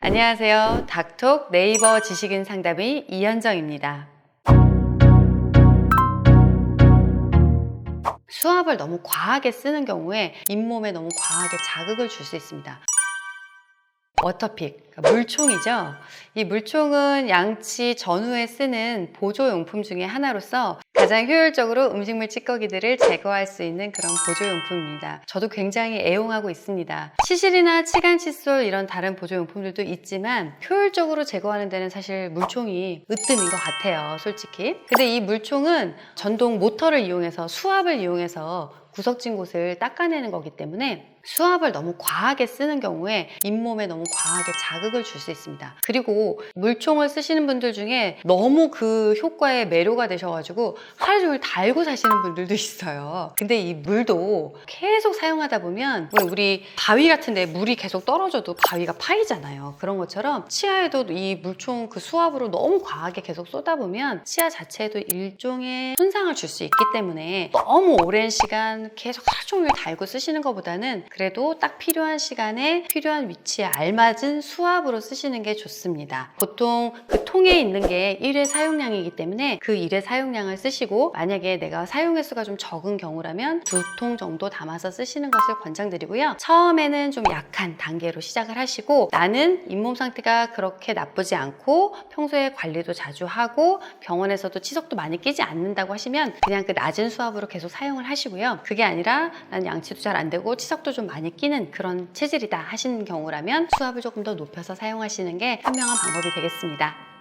안녕하세요. 닥톡 네이버 지식인 상담의 이현정입니다. 수압을 너무 과하게 쓰는 경우에 잇몸에 너무 과하게 자극을 줄 수 있습니다. 워터픽, 그러니까 물총이죠. 이 물총은 양치 전후에 쓰는 보조용품 중에 하나로서 가장 효율적으로 음식물 찌꺼기들을 제거할 수 있는 그런 보조용품입니다. 저도 굉장히 애용하고 있습니다. 치실이나 치간 칫솔 이런 다른 보조용품들도 있지만 효율적으로 제거하는 데는 사실 물총이 으뜸인 것 같아요, 솔직히. 근데 이 물총은 전동 모터를 이용해서 수압을 이용해서 구석진 곳을 닦아내는 거기 때문에 수압을 너무 과하게 쓰는 경우에 잇몸에 너무 과하게 자극을 줄 수 있습니다. 그리고 물총을 쓰시는 분들 중에 너무 그 효과에 매료가 되셔가지고 하루 종일 달고 사시는 분들도 있어요. 근데 이 물도 계속 사용하다 보면 왜 우리 바위 같은데 물이 계속 떨어져도 바위가 파이잖아요. 그런 것처럼 치아에도 이 물총 그 수압으로 너무 과하게 계속 쏟아보면 치아 자체에도 일종의 손상을 줄 수 있기 때문에 너무 오랜 시간 계속 하루 종일 달고 쓰시는 것보다는 그래도 딱 필요한 시간에 필요한 위치에 알맞은 수압으로 쓰시는 게 좋습니다. 보통 그 통에 있는 게 1회 사용량이기 때문에 그 1회 사용량을 쓰시고 만약에 내가 사용 횟수가 좀 적은 경우라면 두 통 정도 담아서 쓰시는 것을 권장드리고요. 처음에는 좀 약한 단계로 시작을 하시고 나는 잇몸 상태가 그렇게 나쁘지 않고 평소에 관리도 자주 하고 병원에서도 치석도 많이 끼지 않는다고 하시면 그냥 그 낮은 수압으로 계속 사용을 하시고요. 그게 아니라 난 양치도 잘 안 되고 치석도 좀 많이 끼는 그런 체질이다 하시는 경우라면 수압을 조금 더 높여서 사용하시는 게 현명한 방법이 되겠습니다.